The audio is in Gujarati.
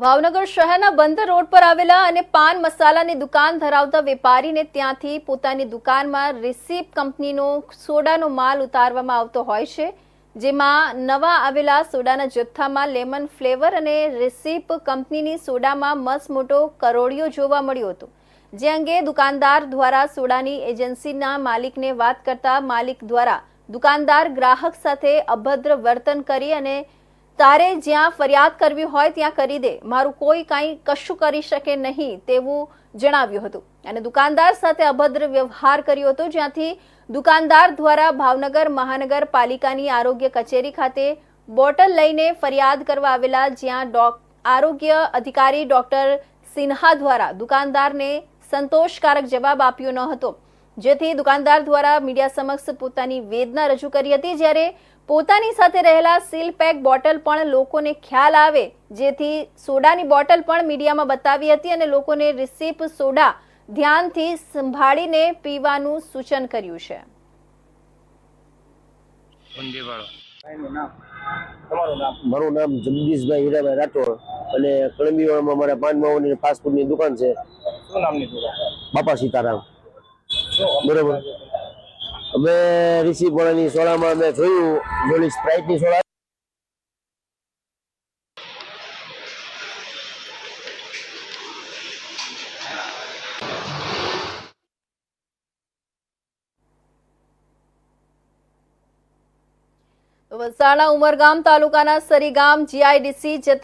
ભાવનગર શહેરના બંદર રોડ પર આવેલા અને પાન મસાલાની દુકાન ધરાવતા વેપારીને ત્યાંથી પોતાની દુકાનમાં રિસીપ કંપનીનો સોડાનો માલ ઉતારવામાં આવતો હોય છે, જેમાં નવા આવેલા સોડાના જથ્થામાં લેમન ફ્લેવર અને રિસીપ કંપનીની સોડામાં મસમોટો કરોડિયો જોવા મળ્યો હતો. જે અંગે દુકાનદાર દ્વારા સોડાની એજન્સીના માલિકને વાત કરતા માલિક દ્વારા દુકાનદાર ગ્રાહક સાથે અભદ્ર વર્તન કરી અને તારે જ્યાં ફરિયાદ કરવી હોય ત્યાં કરી દે. મારું કોઈ કાંઈ કશું કરી શકે નહીં તેવું જણાવ્યું હતું. અને દુકાનદાર સાથે અભદ્ર વ્યવહાર કર્યો હતો, જ્યાંથી દુકાનદાર દ્વારા ભાવનગર મહાનગરપાલિકાની આરોગ્ય કચેરી ખાતે બોટલ લઈને ફરિયાદ કરવા આવેલા જ્યાં આરોગ્ય અધિકારી ડોક્ટર સિન્હા દ્વારા દુકાનદારને સંતોષકારક જવાબ આપ્યો ન હતો. જેથી દુકાનદાર દ્વારા મીડિયા સમક્ષ પોતાની વેદના રજૂ કરી હતી. જ્યારે પોતાની સાથે રહેલા સીલ પેક બોટલ પણ લોકોને ખ્યાલ આવે જેથી સોડાની બોટલ પણ મીડિયામાં બતાવી હતી અને લોકોને રિસીપ સોડા ધ્યાનથી સંભાળીને પીવાનું સૂચન કર્યું છે. ઊંધીવાળો ભાઈનું નામ. તમારું નામ? મારું નામ જગદીશભાઈ હીરાભાઈ રાઠોડ અને કળંબીવાળામાં મારા પાન માવાની ફાસ્ટફૂડની દુકાન છે. શું નામની દુકાન? બાપા સીતારામ. બરોબર. અમે રિસીપ વાળાની સોડામાં અમે જોયું, જોલી સ્પ્રાઇટની સોળા. વલસાડના ઉમરગામ તાલુકાના સરીગામ જીઆઈડીસી જતા